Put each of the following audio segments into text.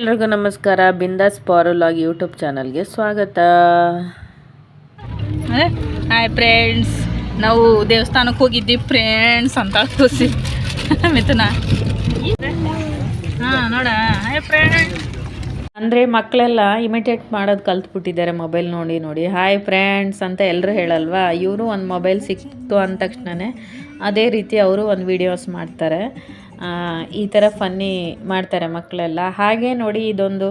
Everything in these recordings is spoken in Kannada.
ಎಲ್ರಿಗೂ ನಮಸ್ಕಾರ. ಬಿಂದಾಸ್ ಪಾರುಲಾಗ್ ಯೂಟ್ಯೂಬ್ ಚಾನಲ್ಗೆ ಸ್ವಾಗತ. Hi friends. ನಾವು ದೇವಸ್ಥಾನಕ್ಕೆ ಹೋಗಿದ್ವಿ ಫ್ರೆಂಡ್ಸ್ ಅಂತ ಖುಷಿ ಮಿಥುನ. ಹಾಂ ನೋಡ. Hi friends. ಅಂದರೆ ಮಕ್ಕಳೆಲ್ಲ ಇಮಿಟೇಟ್ ಮಾಡೋದು ಕಲ್ತ್ಬಿಟ್ಟಿದ್ದಾರೆ ಮೊಬೈಲ್ ನೋಡಿ ನೋಡಿ. ಹಾಯ್ ಫ್ರೆಂಡ್ಸ್ ಅಂತ ಎಲ್ಲರೂ ಹೇಳಲ್ವಾ? ಇವರು ಒಂದು ಮೊಬೈಲ್ ಸಿಕ್ತು ಅಂದ ತಕ್ಷಣವೇ ಅದೇ ರೀತಿ ಅವರು ಒಂದು ವೀಡಿಯೋಸ್ ಮಾಡ್ತಾರೆ. ಈ ಥರ ಫನ್ನಿ ಮಾಡ್ತಾರೆ ಮಕ್ಕಳೆಲ್ಲ ಹಾಗೆ ನೋಡಿ ಇದೊಂದು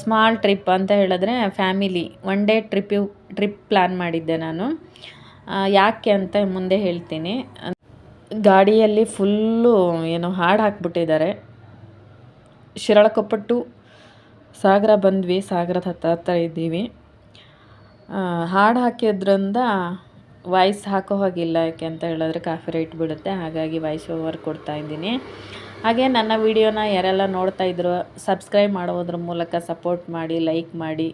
ಸ್ಮಾಲ್ ಟ್ರಿಪ್ ಅಂತ ಹೇಳಿದ್ರೆ family one day trip trip plan ಮಾಡಿದ್ದೆ ನಾನು. ಯಾಕೆ ಅಂತ ಮುಂದೆ ಹೇಳ್ತೀನಿ. ಗಾಡಿಯಲ್ಲಿ ಫುಲ್ಲು ಏನೋ ಹಾಡು ಹಾಕ್ಬಿಟ್ಟಿದ್ದಾರೆ. ಶಿರಾಳಕೊಪ್ಪ ಟು ಸಾಗರ ಬಂದ್ವಿ, ಸಾಗರದ ಹತ್ತಿರ ಇದ್ದೀವಿ. ಹಾಡು ಹಾಕಿದ್ರಿಂದ ವಾಯ್ಸ್ ಹಾಕೋ ಹಾಗಿಲ್ಲ, ಯಾಕೆ ಅಂತ ಹೇಳಿದ್ರೆ ಕಾಫಿ ರೈಟ್ ಬಿಡುತ್ತೆ ಹಾಗಾಗಿ ವಾಯ್ಸ್ ಓವರ್ ಕೊಡ್ತಾ ಇದ್ದೀನಿ. ಹಾಗೆ ನನ್ನ ವಿಡಿಯೋನ ಯಾರೆಲ್ಲ ನೋಡ್ತಾ ಇದ್ರು ಸಬ್ಸ್ಕ್ರೈಬ್ ಮಾಡೋದ್ರ ಮೂಲಕ ಸಪೋರ್ಟ್ ಮಾಡಿ ಲೈಕ್ ಮಾಡಿ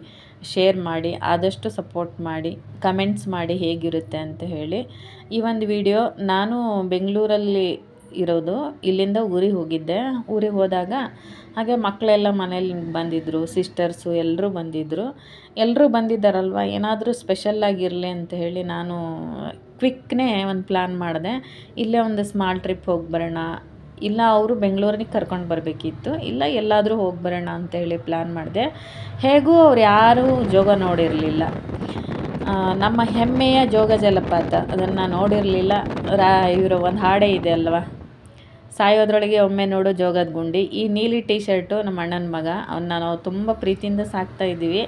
ಶೇರ್ ಮಾಡಿ, ಆದಷ್ಟು ಸಪೋರ್ಟ್ ಮಾಡಿ ಕಮೆಂಟ್ಸ್ ಮಾಡಿ ಹೇಗಿರುತ್ತೆ ಅಂತ ಹೇಳಿ. ಈ ಒಂದು ವಿಡಿಯೋ ನಾನು ಬೆಂಗಳೂರಲ್ಲಿ ಇರೋದು. ಇಲ್ಲಿಂದ ಊರಿಗೆ ಹೋಗಿದ್ದೆ. ಊರಿಗೆ ಹೋದಾಗ ಹಾಗೆ ಮಕ್ಕಳೆಲ್ಲ ಮನೇಲಿ ಬಂದಿದ್ದರು ಸಿಸ್ಟರ್ಸು ಎಲ್ಲರೂ ಬಂದಿದ್ದರು ಎಲ್ಲರೂ ಬಂದಿದ್ದಾರಲ್ವ? ಏನಾದರೂ ಸ್ಪೆಷಲ್ಲಾಗಿರಲಿ ಅಂತ ಹೇಳಿ ನಾನು ಕ್ವಿಕ್ನೇ ಒಂದು ಪ್ಲ್ಯಾನ್ ಮಾಡಿದೆ. ಇಲ್ಲೇ ಒಂದು ಸ್ಮಾಲ್ ಟ್ರಿಪ್ ಹೋಗಿ ಬರೋಣ. ಇಲ್ಲ, ಅವರು ಬೆಂಗಳೂರಿಗೆ ಕರ್ಕೊಂಡು ಬರಬೇಕಿತ್ತು. ಇಲ್ಲ, ಎಲ್ಲಾದರೂ ಹೋಗಿ ಬರೋಣ ಅಂತ ಹೇಳಿ ಪ್ಲ್ಯಾನ್ ಮಾಡಿದೆ. ಹೇಗೂ ಅವ್ರು ಯಾರೂ ಜೋಗ ನೋಡಿರಲಿಲ್ಲ. ನಮ್ಮ ಹೆಮ್ಮೆಯ ಜೋಗ ಜಲಪಾತ. ಅದನ್ನು ನೋಡಿರಲಿಲ್ಲ. ರಾ, ಇವರು ಒಂದು ಹಾಡೇ ಇದೆ ಅಲ್ವಾ? ಸಾಯೋದ್ರೊಳಗೆ ಒಮ್ಮೆ ನೋಡು ಜೋಗದ ಗುಂಡಿ. ಈ ನೀಲಿ ಟೀ ಶರ್ಟು ನಮ್ಮ ಅಣ್ಣನ ಮಗ. ಅವನ್ನ ನಾವು ತುಂಬ ಪ್ರೀತಿಯಿಂದ ಸಾಕ್ತಾ ಇದ್ದೀವಿ.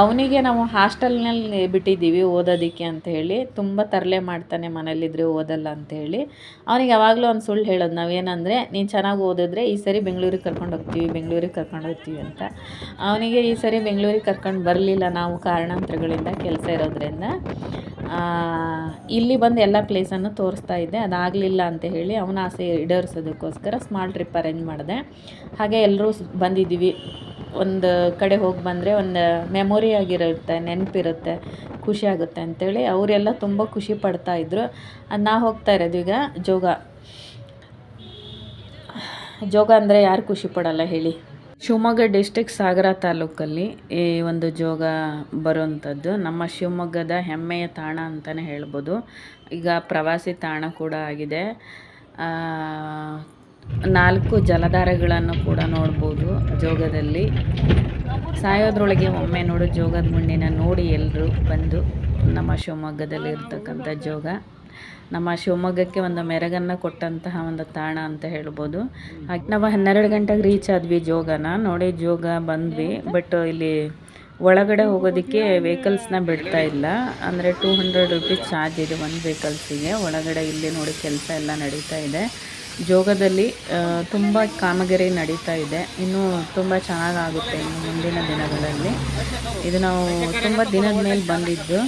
ಅವನಿಗೆ ನಾವು ಹಾಸ್ಟೆಲ್ನಲ್ಲಿ ಬಿಟ್ಟಿದ್ದೀವಿ ಓದೋದಕ್ಕೆ ಅಂತ ಹೇಳಿ. ತುಂಬ ತರಲೆ ಮಾಡ್ತಾನೆ ಮನೇಲಿದ್ರೆ ಓದಲ್ಲ ಅಂತ ಹೇಳಿ. ಅವನಿಗೆ ಯಾವಾಗಲೂ ಒಂದು ಸುಳ್ಳು ಹೇಳೋದು. ನಾವೇನಂದರೆ, ನೀನು ಚೆನ್ನಾಗಿ ಓದಿದ್ರೆ ಈ ಸರಿ ಬೆಂಗಳೂರಿಗೆ ಕರ್ಕೊಂಡು ಹೋಗ್ತೀವಿ, ಬೆಂಗಳೂರಿಗೆ ಕರ್ಕೊಂಡು ಹೋಗ್ತೀವಿ ಅಂತ. ಅವನಿಗೆ ಈ ಸರಿ ಬೆಂಗಳೂರಿಗೆ ಕರ್ಕೊಂಡು ಬರಲಿಲ್ಲ ನಾವು ಕಾರಣಾಂತರಗಳಿಂದ ಕೆಲಸ ಇರೋದ್ರಿಂದ. ಇಲ್ಲಿ ಬಂದು ಎಲ್ಲ ಪ್ಲೇಸನ್ನು ತೋರಿಸ್ತಾ ಇದ್ದೆ. ಅದಾಗಲಿಲ್ಲ ಅಂತ ಹೇಳಿ ಅವನ ಆಸೆ ಈಡೇರಿಸೋದಕ್ಕೋಸ್ಕರ ಸ್ಮಾಲ್ ಟ್ರಿಪ್ ಅರೇಂಜ್ ಮಾಡಿದೆ. ಹಾಗೆ ಎಲ್ಲರೂ ಬಂದಿದ್ದೀವಿ. ಒಂದು ಕಡೆ ಹೋಗಿ ಬಂದರೆ ಒಂದು ಮೆಮೊರಿ ಆಗಿರುತ್ತೆ, ನೆನಪಿರುತ್ತೆ, ಖುಷಿ ಆಗುತ್ತೆ ಅಂತೇಳಿ ಅವರೆಲ್ಲ ತುಂಬ ಖುಷಿ ಅದು ನಾ ಹೋಗ್ತಾ ಇರೋದು ಈಗ ಜೋಗ. ಜೋಗ ಅಂದರೆ ಯಾರು ಖುಷಿ ಪಡಲ್ಲ ಹೇಳಿ. ಶಿವಮೊಗ್ಗ ಡಿಸ್ಟಿಕ್ ಸಾಗರ ತಾಲೂಕಲ್ಲಿ ಈ ಒಂದು ಜೋಗ ಬರುವಂಥದ್ದು. ನಮ್ಮ ಶಿವಮೊಗ್ಗದ ಹೆಮ್ಮೆಯ ತಾಣ ಅಂತಲೇ ಹೇಳ್ಬೋದು. ಈಗ ಪ್ರವಾಸಿ ತಾಣ ಕೂಡ ಆಗಿದೆ. ನಾಲ್ಕು ಜಲಧಾರೆಗಳನ್ನು ಕೂಡ ನೋಡ್ಬೋದು ಜೋಗದಲ್ಲಿ. ಸಾಯೋದ್ರೊಳಗೆ ಒಮ್ಮೆ ನೋಡು ಜೋಗದ ಗುಂಡಿನ ನೋಡಿ ಎಲ್ಲರೂ ಬಂದು ನಮ್ಮ ಶಿವಮೊಗ್ಗದಲ್ಲಿ ಇರ್ತಕ್ಕಂಥ ಜೋಗ. ನಮ್ಮ ಶಿವಮೊಗ್ಗಕ್ಕೆ ಒಂದು ಮೆರಗನ್ನು ಕೊಟ್ಟಂತಹ ಒಂದು ತಾಣ ಅಂತ ಹೇಳ್ಬೋದು. ನಾವು ಹನ್ನೆರಡು ಗಂಟೆಗೆ ರೀಚ್ ಆದ್ವಿ ಜೋಗನ. ನೋಡಿ ಜೋಗ ಬಂದ್ವಿ. ಬಟ್ ಇಲ್ಲಿ ಒಳಗಡೆ ಹೋಗೋದಕ್ಕೆ ವೆಹಿಕಲ್ಸ್ನ ಬಿಡ್ತಾ ಇಲ್ಲ. ಅಂದರೆ ಟೂ ಹಂಡ್ರೆಡ್ ರುಪೀಸ್ ಚಾರ್ಜ್ ಇದೆ ಒಂದು ವೆಹಿಕಲ್ಸಿಗೆ ಒಳಗಡೆ ಇಲ್ಲಿ ನೋಡಿ ಕೆಲಸ ಎಲ್ಲ ನಡೀತಾ ಇದೆ. ಜೋಗದಲ್ಲಿ ತುಂಬ ಕಾಮಗಾರಿ ನಡೀತಾ ಇದೆ. ಇನ್ನೂ ತುಂಬ ಚೆನ್ನಾಗಾಗುತ್ತೆ ಇನ್ನು ಮುಂದಿನ ದಿನಗಳಲ್ಲಿ. ಇದು ನಾವು ತುಂಬ ದಿನದ ಮೇಲೆ ಬಂದಿದ್ದು.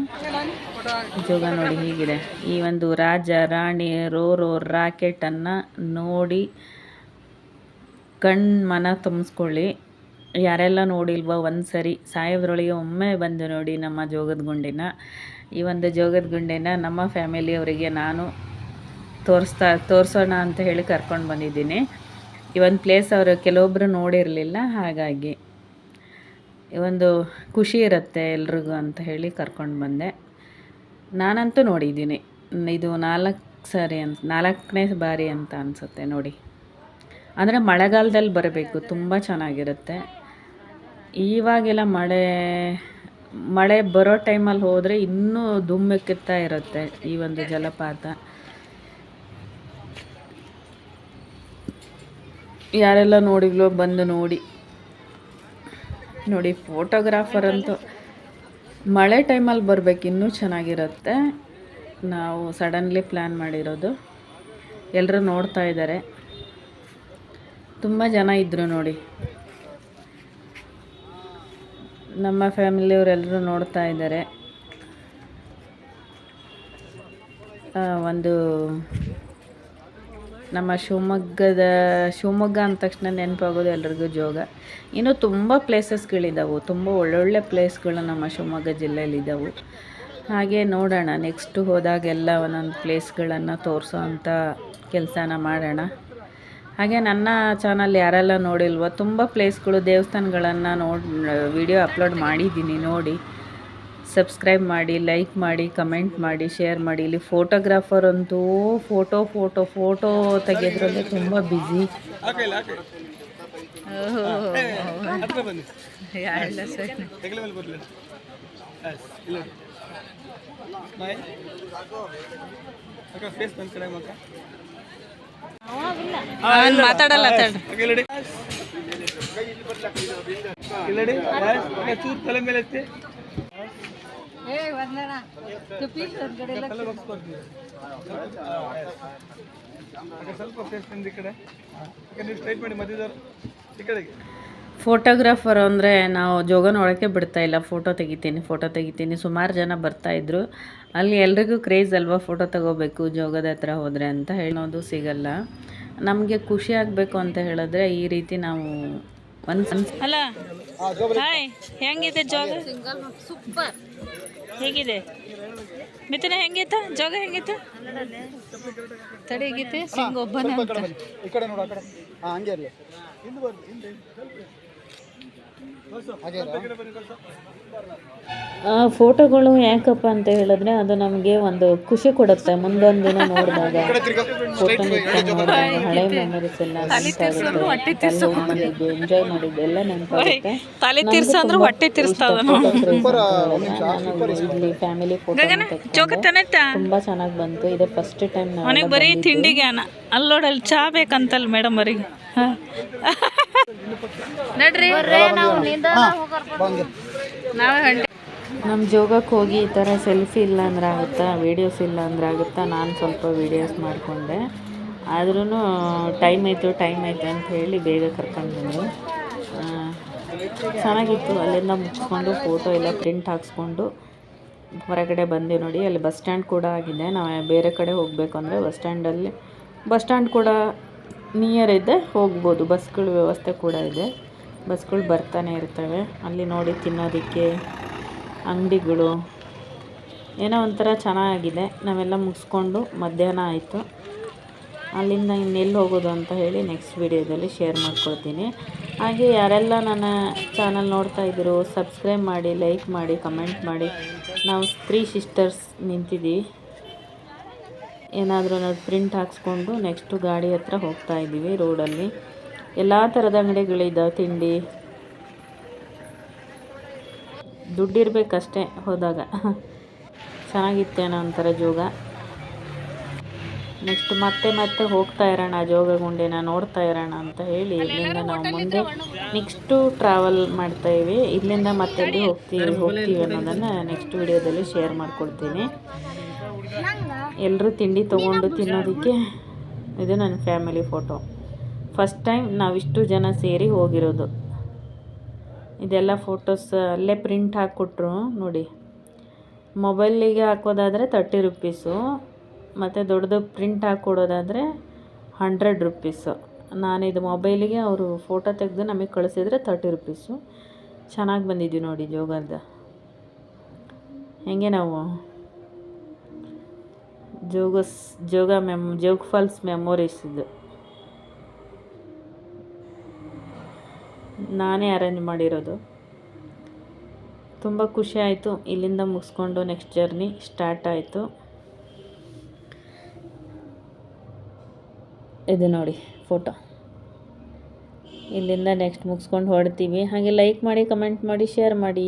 ಜೋಗ ನೋಡಿ ಹೀಗಿದೆ. ಈ ಒಂದು ರಾಜ, ರಾಣಿ, ರೋ ರೋ ರಾಕೆಟನ್ನು ನೋಡಿ ಕಣ್, ಮನ ತುಂಬಿಸ್ಕೊಳ್ಳಿ. ಯಾರೆಲ್ಲ ನೋಡಿಲ್ವೋ ಒಂದು ಸರಿ ಸಾಯೋದ್ರೊಳಗೆ ಒಮ್ಮೆ ಬಂದು ನೋಡಿ ನಮ್ಮ ಜೋಗದ ಗುಂಡಿನ. ಈ ಒಂದು ಜೋಗದ ಗುಂಡಿನ ನಮ್ಮ ಫ್ಯಾಮಿಲಿಯವರಿಗೆ ನಾನು ತೋರಿಸ್ತಾ, ತೋರಿಸೋಣ ಅಂತ ಹೇಳಿ ಕರ್ಕೊಂಡು ಬಂದಿದ್ದೀನಿ. ಈ ಒಂದು ಪ್ಲೇಸ್ ಅವರು ಕೆಲವೊಬ್ಬರು ನೋಡಿರಲಿಲ್ಲ, ಹಾಗಾಗಿ ಈ ಒಂದು ಖುಷಿ ಇರುತ್ತೆ ಎಲ್ರಿಗೂ ಅಂತ ಹೇಳಿ ಕರ್ಕೊಂಡು ಬಂದೆ. ನಾನಂತೂ ನೋಡಿದ್ದೀನಿ. ಇದು ನಾಲ್ಕು ಸಾರಿ ಅಂತ ನಾಲ್ಕನೇ ಬಾರಿ ಅಂತ ಅನಿಸುತ್ತೆ ನೋಡಿ. ಅಂದರೆ ಮಳೆಗಾಲದಲ್ಲಿ ಬರಬೇಕು, ತುಂಬ ಚೆನ್ನಾಗಿರುತ್ತೆ. ಇವಾಗೆಲ್ಲ ಮಳೆ ಮಳೆ ಬರೋ ಟೈಮಲ್ಲಿ ಹೋದರೆ ಇನ್ನೂ ಧುಮ್ಮಿಕ್ಕಿರ್ತಾ ಇರುತ್ತೆ ಈ ಒಂದು ಜಲಪಾತ. ಯಾರೆಲ್ಲ ನೋಡಿದ್ಲೋ ಬಂದು ನೋಡಿ. ನೋಡಿ ಫೋಟೋಗ್ರಾಫರ್ ಅಂತೂ ಮಳೆ ಟೈಮಲ್ಲಿ ಬರಬೇಕು, ಇನ್ನೂ ಚೆನ್ನಾಗಿರುತ್ತೆ. ನಾವು ಸಡನ್ಲಿ ಪ್ಲ್ಯಾನ್ ಮಾಡಿರೋದು. ಎಲ್ಲರೂ ನೋಡ್ತಾ ಇದ್ದಾರೆ. ತುಂಬ ಜನ ಇದ್ದರು ನೋಡಿ. ನಮ್ಮ ಫ್ಯಾಮಿಲಿಯವರೆಲ್ಲರೂ ನೋಡ್ತಾ ಇದ್ದಾರೆ. ಒಂದು ನಮ್ಮ ಶಿವಮೊಗ್ಗದ, ಶಿವಮೊಗ್ಗ ಅಂದ ತಕ್ಷಣ ನೆನಪಾಗೋದು ಎಲ್ರಿಗೂ ಜೋಗ. ಇನ್ನು ತುಂಬ ಪ್ಲೇಸಸ್ಗಳಿದ್ದಾವೆ ತುಂಬ ಒಳ್ಳೊಳ್ಳೆ ಪ್ಲೇಸ್ಗಳು ನಮ್ಮ ಶಿವಮೊಗ್ಗ ಜಿಲ್ಲೆಯಲ್ಲಿದ್ದಾವೆ ಹಾಗೆ ನೋಡೋಣ ನೆಕ್ಸ್ಟು ಹೋದಾಗೆಲ್ಲ ಒಂದೊಂದು ಪ್ಲೇಸ್ಗಳನ್ನು ತೋರಿಸೋ ಅಂಥ ಕೆಲಸನ ಮಾಡೋಣ. ಹಾಗೆ ನನ್ನ ಚಾನಲ್ ಯಾರೆಲ್ಲ ನೋಡಿಲ್ವೋ, ತುಂಬ ಪ್ಲೇಸ್ಗಳು ದೇವಸ್ಥಾನಗಳನ್ನು ನೋಡಿ ವಿಡಿಯೋ ಅಪ್ಲೋಡ್ ಮಾಡಿದ್ದೀನಿ, ನೋಡಿ. ಸಬ್ಸ್ಕ್ರೈಬ್ ಮಾಡಿ ಲೈಕ್ ಮಾಡಿ ಕಮೆಂಟ್ ಮಾಡಿ ಶೇರ್ ಮಾಡಿ. ಇಲ್ಲಿ ಫೋಟೋಗ್ರಾಫರ್ ಅಂತೂ ಫೋಟೋ ಫೋಟೋ ಫೋಟೋ ತೆಗೆಯೋದ್ರಲ್ಲೇ ತುಂಬ ಬ್ಯುಸಿ ಮಾತಾಡಲ್ಲ ಸರಿ. ಅವ್ನ್ ಮಾತಾಡಲ್ಲ ತಡ್ರಿ ಚೂರು ತಲೆ ಮೇಲೆ ಎತ್ತಿ ಸ್ವಲ್ಪ ಫೇಸ್ ಬಂದು ಈ ಕಡೆ. ಈ ನೀವು ಸ್ಟ್ರೈಟ್ ಮಾಡಿ ಮಧ್ಯದವ್ರು ಈ ಕಡೆಗೆ. ಫೋಟೋಗ್ರಾಫರ್ ಅಂದರೆ ನಾವು ಜೋಗನ ಒಳಕ್ಕೆ ಬಿಡ್ತಾ ಇಲ್ಲ. ಫೋಟೋ ತೆಗಿತೀನಿ ಫೋಟೋ ತೆಗಿತೀನಿ. ಸುಮಾರು ಜನ ಬರ್ತಾ ಬರ್ತಾಯಿದ್ರು ಅಲ್ಲಿ ಎಲ್ರಿಗೂ ಕ್ರೇಜ್ ಅಲ್ವಾ ಫೋಟೋ ತಗೋಬೇಕು ಜೋಗದ ಹತ್ರ ಹೋದರೆ ಅಂತ ಹೇಳೋದು ಸಿಗಲ್ಲ. ನಮಗೆ ಖುಷಿ ಆಗಬೇಕು ಅಂತ ಹೇಳಿದ್ರೆ ಈ ರೀತಿ ನಾವು ಅಲ್ಲ ಹಾಯ್ ಹೆಂಗಿದೆ ಜೋಗ? ಸೂಪರ್. ಹೇಗಿದೆ? ಮಿಥುನ ಹೆಂಗಿತ್ತ ಜೋಗ ಹೆಂಗಿತ್ತು ತಡೆಗಿತ್ತೆ ಸಿಂಗ್ ಒಬ್ಬನೇ ಅಂತ. ಆ ಫೋಟೋಗಳು ಯಾಕಪ್ಪ ಅಂತ ಹೇಳಿದ್ರೆ ಅದು ನಮಗೆ ಒಂದು ಖುಷಿ ಕೊಡುತ್ತೆ. ಮುಂದೊಂದು ದಿನ ನೋಡಿದಾಗ ಫೋಟೋ ಹಳೆ ಮೆಮೊರೀಸ್ ಎಲ್ಲ ಎಂಜಾಯ್ ಮಾಡಿದ್ದು ಎಲ್ಲ ನೆನಪಾಗುತ್ತೆ. ತಲೆ ತೀರ್ಸ ಅಂದ್ರೆ ಹೊಟ್ಟೆ ತಿರ್ಸ್ತಾವ ಇಲ್ಲಿ ಫ್ಯಾಮಿಲಿ ಫೋಟೋ ತುಂಬಾ ಚೆನ್ನಾಗಿ ಬಂತು. ಇದೇ ಫಸ್ಟ್ ಟೈಮ್ ನನಗೆ ಬರೀ ತಿಂಡಿಗೆ ಅಲ್ಲೋಡಲ್ಲಿ ಅಲ್ಲಿ ಚಾ ಬೇಕಂತಲ್ಲ ಮೇಡಮ್ ಅವರಿಗೆ. ನಡ್ರಿ. ನಾವೇ ನಮ್ಮ ಜೋಗಕ್ಕೆ ಹೋಗಿ. ಈ ಥರ ಸೆಲ್ಫಿ ಇಲ್ಲ ಅಂದ್ರೆ ಆಗುತ್ತಾ? ವಿಡಿಯೋಸ್ ಇಲ್ಲ ಅಂದ್ರೆ ಆಗುತ್ತಾ? ನಾನು ಸ್ವಲ್ಪ ವಿಡಿಯೋಸ್ ಮಾಡಿಕೊಂಡೆ. ಆದ್ರೂ ಟೈಮ್ ಆಯಿತು ಟೈಮ್ ಆಯಿತು ಅಂತ ಹೇಳಿ ಬೇಗ ಕರ್ಕೊಂಡು ಬಂದರು ಚೆನ್ನಾಗಿತ್ತು. ಅಲ್ಲಿಂದ ಮುಗಿಸ್ಕೊಂಡು ಫೋಟೋ ಎಲ್ಲ ಪ್ರಿಂಟ್ ಹಾಕ್ಸ್ಕೊಂಡು ಹೊರಗಡೆ ಬಂದೆ ನೋಡಿ. ಅಲ್ಲಿ ಬಸ್ ಸ್ಟ್ಯಾಂಡ್ ಕೂಡ ಆಗಿದೆ. ನಾವು ಬೇರೆ ಕಡೆ ಹೋಗಬೇಕು ಅಂದರೆ ಬಸ್ ಸ್ಟ್ಯಾಂಡಲ್ಲಿ ಬಸ್ ಸ್ಟ್ಯಾಂಡ್ ಕೂಡ ನಿಯರ್ ಇದೆ, ಹೋಗ್ಬೋದು. ಬಸ್ಗಳ ವ್ಯವಸ್ಥೆ ಕೂಡ ಇದೆ. ಬಸ್ಗಳು ಬರ್ತಾನೆ ಇರ್ತವೆ. ಅಲ್ಲಿ ನೋಡಿ ತಿನ್ನೋದಕ್ಕೆ ಅಂಗಡಿಗಳು. ಏನೋ ಒಂಥರ ಚೆನ್ನಾಗಿದೆ. ನಾವೆಲ್ಲ ಮುಗಿಸ್ಕೊಂಡು ಮಧ್ಯಾಹ್ನ ಆಯಿತು. ಅಲ್ಲಿಂದ ಇನ್ನೆಲ್ಲಿ ಹೋಗೋದು ಅಂತ ಹೇಳಿ ನೆಕ್ಸ್ಟ್ ವಿಡಿಯೋದಲ್ಲಿ ಶೇರ್ ಮಾಡ್ಕೊಳ್ತೀನಿ. ಹಾಗೆ ಯಾರೆಲ್ಲ ನನ್ನ ಚಾನಲ್ ನೋಡ್ತಾ ಇದ್ದೀರೋ ಸಬ್ಸ್ಕ್ರೈಬ್ ಮಾಡಿ ಲೈಕ್ ಮಾಡಿ ಕಮೆಂಟ್ ಮಾಡಿ. ನಾವು ತ್ರೀ ಸಿಸ್ಟರ್ಸ್ ನಿಂತಿದ್ದೀವಿ. ಏನಾದರೂ ನಾವು ಪ್ರಿಂಟ್ ಹಾಕ್ಸ್ಕೊಂಡು ನೆಕ್ಸ್ಟು ಗಾಡಿ ಹತ್ರ ಹೋಗ್ತಾ ಇದ್ದೀವಿ ರೋಡಲ್ಲಿ ಎಲ್ಲ ಥರದ ಅಂಗಡಿಗಳಿದ್ದಾವೆ ತಿಂಡಿ. ದುಡ್ಡಿರ್ಬೇಕಷ್ಟೇ ಹೋದಾಗ. ಚೆನ್ನಾಗಿತ್ತೇನೋ ಒಂಥರ ಜೋಗ. ನೆಕ್ಸ್ಟ್ ಮತ್ತೆ ಮತ್ತೆ ಹೋಗ್ತಾ ಇರೋಣ, ಜೋಗಗುಂಡಿನ ನೋಡ್ತಾ ಇರೋಣ ಅಂತ ಹೇಳಿ ಇಲ್ಲಿಂದ ನಾವು ಮುಂದೆ ನೆಕ್ಸ್ಟು ಟ್ರಾವೆಲ್ ಮಾಡ್ತಾ ಇದ್ದೀವಿ. ಇಲ್ಲಿಂದ ಮತ್ತೆ ಹೋಗ್ತೀವಿ ಹೋಗ್ತೀವಿ ಅನ್ನೋದನ್ನು ನೆಕ್ಸ್ಟ್ ವಿಡಿಯೋದಲ್ಲಿ ಶೇರ್ ಮಾಡ್ಕೊಡ್ತೀನಿ. ಎಲ್ಲರೂ ತಿಂಡಿ ತೊಗೊಂಡು ತಿನ್ನೋದಕ್ಕೆ ಇದು ನನ್ನ ಫ್ಯಾಮಿಲಿ ಫೋಟೋ ಫಸ್ಟ್ ಟೈಮ್ ನಾವಿಷ್ಟು ಜನ ಸೇರಿ ಹೋಗಿರೋದು. ಇದೆಲ್ಲ ಫೋಟೋಸ್ ಅಲ್ಲೇ ಪ್ರಿಂಟ್ ಹಾಕ್ಕೊಟ್ರು ನೋಡಿ. ಮೊಬೈಲಿಗೆ ಹಾಕೋದಾದರೆ ತರ್ಟಿ ರುಪೀಸು ಮತ್ತು ದೊಡ್ಡದು ಪ್ರಿಂಟ್ ಹಾಕ್ಕೊಡೋದಾದರೆ ಹಂಡ್ರೆಡ್ ರುಪೀಸು ನಾನಿದು ಮೊಬೈಲಿಗೆ ಅವರು ಫೋಟೋ ತೆಗೆದು ನಮಗೆ ಕಳಿಸಿದ್ರೆ ತರ್ಟಿ ರುಪೀಸು ಚೆನ್ನಾಗಿ ಬಂದಿದ್ದೀವಿ ನೋಡಿ ಜೋಗದ ಹೆಂಗೆ ನಾವು? ಜೋಗಸ್ ಜೋಗ ಮೆಮ್, ಜೋಗ್ ಫಾಲ್ಸ್ ಮೆಮೊರೀಸ್ ಇದು. ನಾನೇ ಅರೇಂಜ್ ಮಾಡಿರೋದು. ತುಂಬ ಖುಷಿ ಆಯಿತು ಇಲ್ಲಿಂದ ಮುಗಿಸ್ಕೊಂಡು ನೆಕ್ಸ್ಟ್ ಜರ್ನಿ ಸ್ಟಾರ್ಟ್ ಆಯಿತು. ಇದು ನೋಡಿ ಫೋಟೋ. ಇಲ್ಲಿಂದ ನೆಕ್ಸ್ಟ್ ಮುಗಿಸ್ಕೊಂಡು ಹೊಡ್ತೀವಿ ಹಾಗೆ ಲೈಕ್ ಮಾಡಿ ಕಮೆಂಟ್ ಮಾಡಿ ಶೇರ್ ಮಾಡಿ.